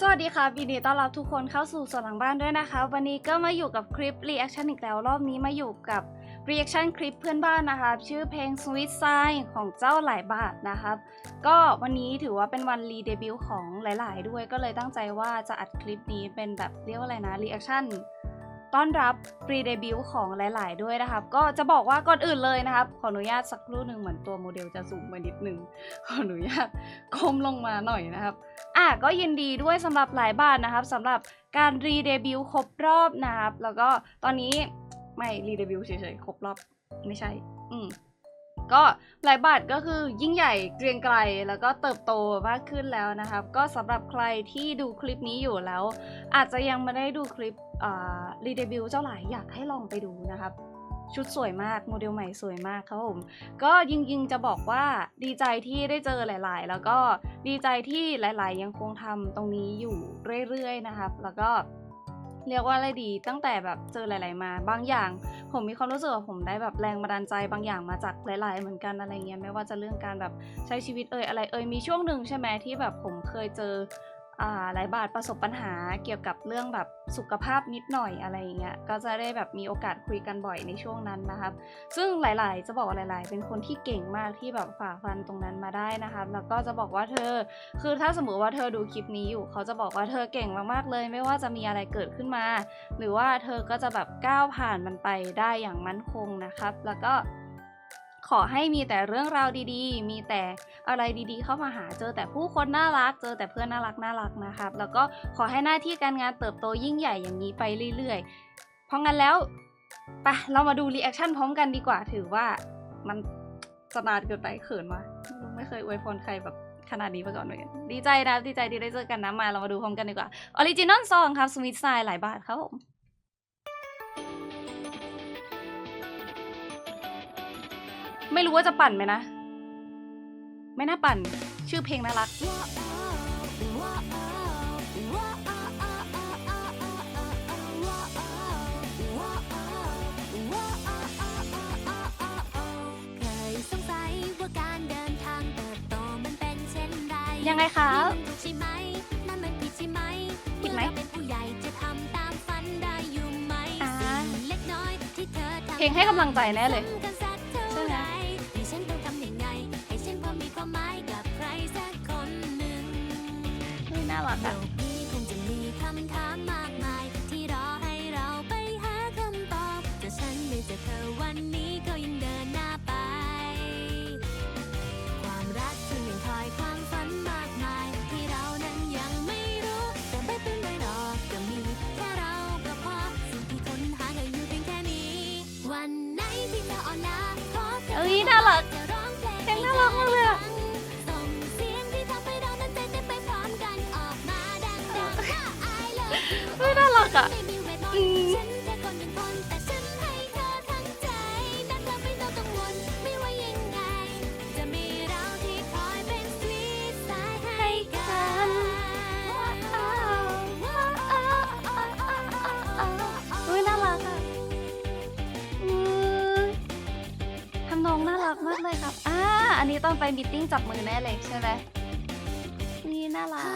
สวัสดีค่ะยินดีต้อนรับทุกคนเข้าสู่ส่วนหลังบ้านด้วยนะคะ วันนี้ก็มาอยู่กับคลิปรีแอคชั่นอีกแล้วรอบนี้มาอยู่กับรีแอคชั่นคลิปเพื่อนบ้านนะคะชื่อเพลง Sweet Sign ของเจ้าหลายบาทนะครับก็วันนี้ถือว่าเป็นวันรีเดบิวต์ของหลาย ๆ ด้วยก็เลยตั้งใจว่าจะอัดคลิปนี้เป็นแบบเรียกว่าอะไรนะรีแอคชั่น ต้อนรับรีเดบิวต์ของหลาย ๆ ด้วยนะครับ ก็จะบอกว่าก่อนอื่นเลยนะครับ ขออนุญาตสักครู่หนึ่งเหมือนตัวโมเดลจะสูงไปนิดนึง ขออนุญาตก้มลงมาหน่อยนะครับ อะก็ยินดีด้วยสำหรับหลายบาทนะครับสำหรับการรีเดบิวต์ครบรอบนะครับ แล้วก็ตอนนี้ไม่รีเดบิวต์เฉย ๆ ครบรอบไม่ใช่ อืมก็หลายบาทก็คือยิ่งใหญ่เกรียงไกรแล้วก็เติบโตมากขึ้นแล้วนะครับ ก็สำหรับใครที่ดูคลิปนี้อยู่แล้ว อาจจะยังไม่ได้ดูคลิป รีเดบิวเจ้าหลายอยากให้ลองไปดูนะครับ ชุดสวยมากโมเดลใหม่สวยมากครับผม ก็ยิงยิงๆจะบอกว่าดีใจที่ได้เจอหลาย ๆ แล้วก็ดีใจที่หลาย ๆ ยังคงทำตรงนี้อยู่เรื่อย ๆ นะครับ แล้วก็เรียกว่าอะไรดีตั้งแต่แบบเจอหลาย ๆ มาบางอย่าง ผมมีความรู้สึกว่าผมได้แบบแรงบันดาลใจบางอย่างมาจากหลาย ๆ เหมือนกันอะไรเงี้ยไม่ว่าจะเรื่องการแบบใช้ชีวิตเอ่ยอะไรเอ่ยมีช่วงหนึ่งใช่ไหมที่แบบผมเคยเจอ หลายบาทประสบปัญหาเกี่ยวกับเรื่องแบบสุขภาพนิดหน่อยอะไรอย่างเงี้ยก็จะได้แบบมีโอกาสคุยกันบ่อยในช่วงนั้นนะครับ ซึ่งหลาย ๆ จะบอกหลาย ๆ เป็นคนที่เก่งมากที่แบบฝ่าฟันตรงนั้นมาได้นะครับแล้วก็จะบอกว่าเธอ คือถ้าสมมติว่าเธอดูคลิปนี้อยู่ เขาจะบอกว่าเธอเก่งมาก ๆ เลย ไม่ว่าจะมีอะไรเกิดขึ้นมา หรือว่าเธอก็จะแบบก้าวผ่านมันไปได้อย่างมั่นคงนะครับ แล้วก็ ขอให้มีแต่เรื่องราวดีๆ มีแต่อะไรดีๆ เข้ามาหา เจอแต่ผู้คนน่ารัก เจอแต่เพื่อนน่ารักน่ารักนะครับ แล้วก็ขอให้หน้าที่การงานเติบโตยิ่งใหญ่อย่างนี้ไปเรื่อยๆ เพราะงั้นแล้วไปเรามาดูรีแอคชั่นพร้อมกันดีกว่า ถือว่ามันจะนานเกินไปเขินว่ะไม่เคยอวยพรใครแบบขนาดนี้มาก่อนเลยดีใจนะ ดีใจที่ได้เจอกันนะ มาเรามาดูพร้อมกันดีกว่า ออริจินอลซองครับ สมิธไซหลายบาทครับผม ไม่รู้ว่าจะปั่นไหมนะ ไม่น่าปั่น ชื่อเพลงน่ารักเคยสงสัยว่าการเดินทางเติบโตมันเป็นเช่นไรยังไงคะนี่มันถูกใช่ไหมนั่นมันผิดใช่ไหมผิดไหมเอเราเป็นผู้ใหญ่จะทำตามฝันได้อยู่ไหมอ่าสิ่งเล็กน้อยที่เธอทำเพลงให้กำลังใจแน่เลย หมายกับใครสักคนหนึ่งเฮ้ยน่ารักโลอะกนี้คงจะมีคำถามมากมาย ที่รอให้เราไปหาคำตอบแต่ฉันได้เจอเธอวันนี้ก็ยังเดินหน้าไป ความรักซึ่งยังคอยความฝันมากมาย ที่เรานั้นยังไม่รู้ แต่ไม่เป็นไรหรอกก็มีแค่เราก็พอสิ่งที่ค้นหาก็อยู่เพียงแค่นี้ วันไหนที่เธออ่อนล้าขอแค่เอ้ยน่ารัก จะร้องเพลง เพลงน่ารักมากเลย อะไม่มีเวทมนอืต์มฉันแค่คนหนึ่งคนแต่ฉันให้เธอทั้งใจนักเธอไม่ต้องกังวลไม่ว่ายังไงจะมีเราที่คอยเป็นสวีทสายให้กันเฮ้ยน่ารักอะอืมทำนองน่ารักมากเลยครับ อ่า อันนี้ตอนไปมิทติ้งจับมือแน่เลยใช่ไหมนี่น่ารัก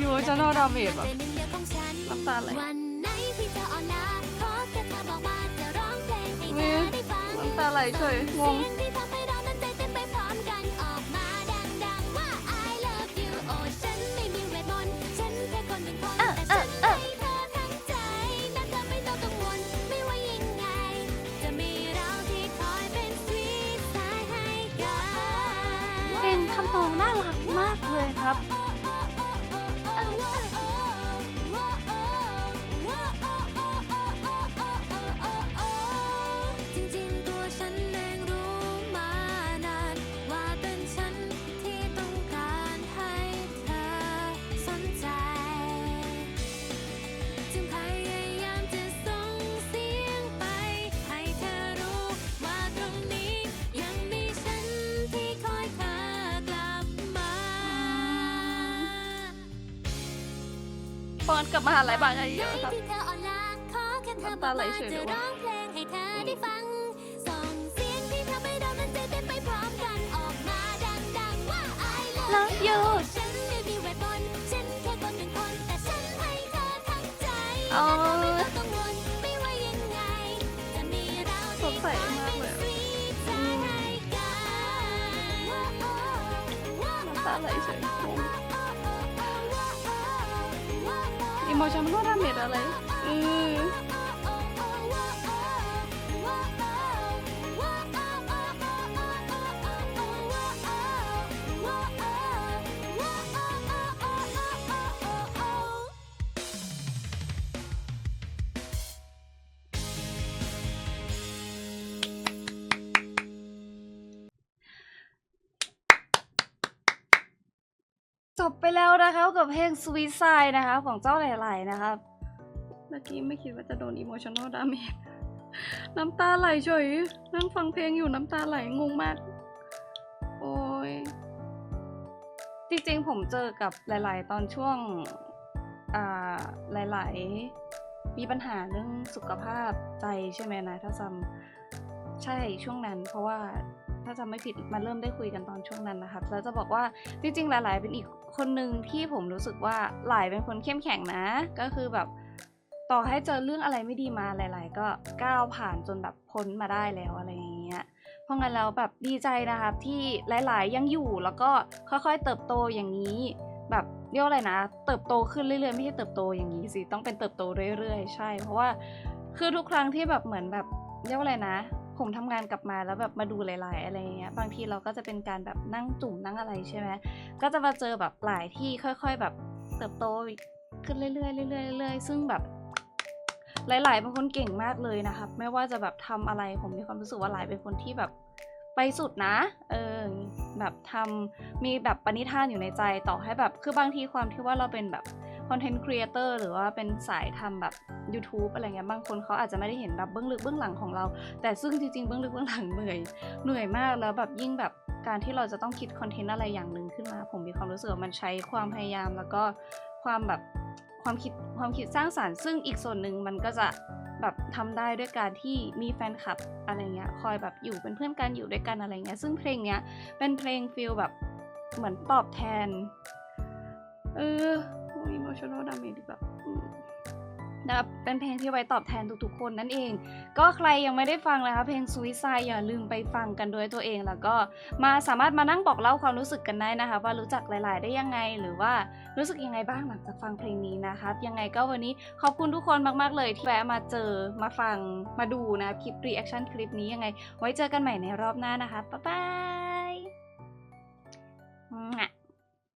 ยู่จะนอดาเมจแบบเป็นหนึ่งเดียวของฉันน้ำตาไหลวันไหนที่เธออ่อนล้าขอแค่เธอบอกมาจะร้องเพล อนกลับมาหาหลายบาทกันเยอะครับที่เธออ่อนล้าขอแค่เธอน้ำบตาอกไหลว่าเฉยจะเลยว่ะร้องเพลงให้เธอได้ฟังส่งเสียงที่เธอไม่โดนนั้นจะเต้นไปพร้อมกันออกมาดังๆว่า I love Love you ฉันไม่มีเวทมนต์ฉันแค่คนหนึ่งคนแต่ฉันให้เธอทั้งใจอ๋อไม่ต้องกังวลไม่ว่ายังไงจะมีเราสดใสมากเลยที่คอยเป็น sweet ให้กันน้ำตาไหลเฉย งงอิโมชันมันด ไรอือจบไปแล้วนะคะกับเพลง Sweet Side นะคะ ของเจ้าหลาย ๆ นะครับ เมื่อกี้ไม่คิดว่าจะโดน emotional damage น้ำตาไหลเฉยนั่งฟังเพลงอยู่น้ำตาไหลงงมาก โอ้ย จริง ๆ ผมเจอกับหลาย ๆ ตอนช่วง อ่า หลาย ๆ มีปัญหาเรื่องสุขภาพใจใช่ไหมนะถ้าจำใช่ช่วงนั้นเพราะว่า ถ้าจำไม่ผิดมันเริ่มได้คุยกันตอนช่วงนั้นนะครับแล้วจะบอกว่าจริงๆ หลาย ๆ เป็นอีกคนหนึ่งที่ผมรู้สึกว่าหลายเป็นคนเข้มแข็งนะ ก็คือแบบต่อให้เจอเรื่องอะไรไม่ดีมาหลาย ๆ ก็ก้าวผ่านจนแบบพ้นมาได้แล้วอะไรอย่างเงี้ยเพราะงั้นแล้วแบบดีใจนะครับที่หลาย ๆ ยังอยู่แล้วก็ค่อย ๆ เติบโตอย่างนี้ แบบเรียกอะไรนะ เติบโตขึ้นเรื่อย ๆ ไม่ใช่เติบโตอย่างนี้สิต้องเป็นเติบโตเรื่อย ๆ ใช่ เพราะว่าคือทุกครั้งที่แบบเหมือนแบบเรียกว่าอะไรนะ ผมทำงานกลับมาแล้วแบบมาดูหลาย ๆ อะไรเงี้ยบางทีเราก็จะเป็นการแบบนั่งจุ่มนั่งอะไรใช่ไหมก็จะมาเจอแบบหลายที่ค่อย ๆ แบบเติบโตขึ้นเรื่อยๆเรื่อยๆเรื่อยๆซึ่งแบบหลายๆเป็นคนเก่งมากเลยนะครับ ไม่ว่าจะแบบทำอะไรผมมีความรู้สึกว่าหลายเป็นคนที่แบบไปสุดนะ เออ แบบทำมีแบบปณิธานอยู่ในใจต่อให้แบบ คือบางทีความที่ว่าเราเป็นแบบ อนเทนต์ครีเอเตอร์หรือว่าเป็นสายทำแบบ YouTube อะไรเงี้ยบางคนเขาอาจจะไม่ได้เห็นแบบเบื้องลึกเบื้องหลังของเรา แต่ซึ่งจริงๆเบื้องลึกเบื้องหลังเหนื่อยเหนื่อยมากแล้วแบบยิ่งแบบการที่เราจะต้องคิดคอนเทนต์อะไรอย่างหนึ่งขึ้นมา ผมมีความรู้สึกว่ามันใช้ความพยายามแล้วก็ความแบบความคิดความคิดสร้างสารรค์ ซึ่งอีกส่วนหนึ่งมันก็จะแบบทำได้ด้วยการที่มีแฟนคลับอะไรเงี้ยคอยแบบอยู่เป็นเพื่อนกันอยู่ด้วยกันอะไรเงี้ยซึ่งเพลงเนี้ยเป็นเพลงฟิลแบบเหมือนตอบแทนเออ emotional damage แบบนะเป็นเพลงที่ไว้ตอบแทนทุกๆคนนั่นเอง ก็ใครยังไม่ได้ฟังนะคะเพลง Sweet Side อย่าลืมไปฟังกันด้วยตัวเองแล้วก็มาสามารถมานั่งบอกเล่าความรู้สึกกันได้นะคะ ว่ารู้จักหลาย ๆ ได้ยังไง หรือว่ารู้สึกยังไงบ้างหลังจากฟังเพลงนี้นะคะยังไงก็วันนี้ขอบคุณทุกคนมากๆเลยที่แวะมาเจอมาฟังมาดูนะคลิป reaction คลิปนี้ยังไง ไว้เจอกันใหม่ในรอบหน้านะคะบ๊ายบาย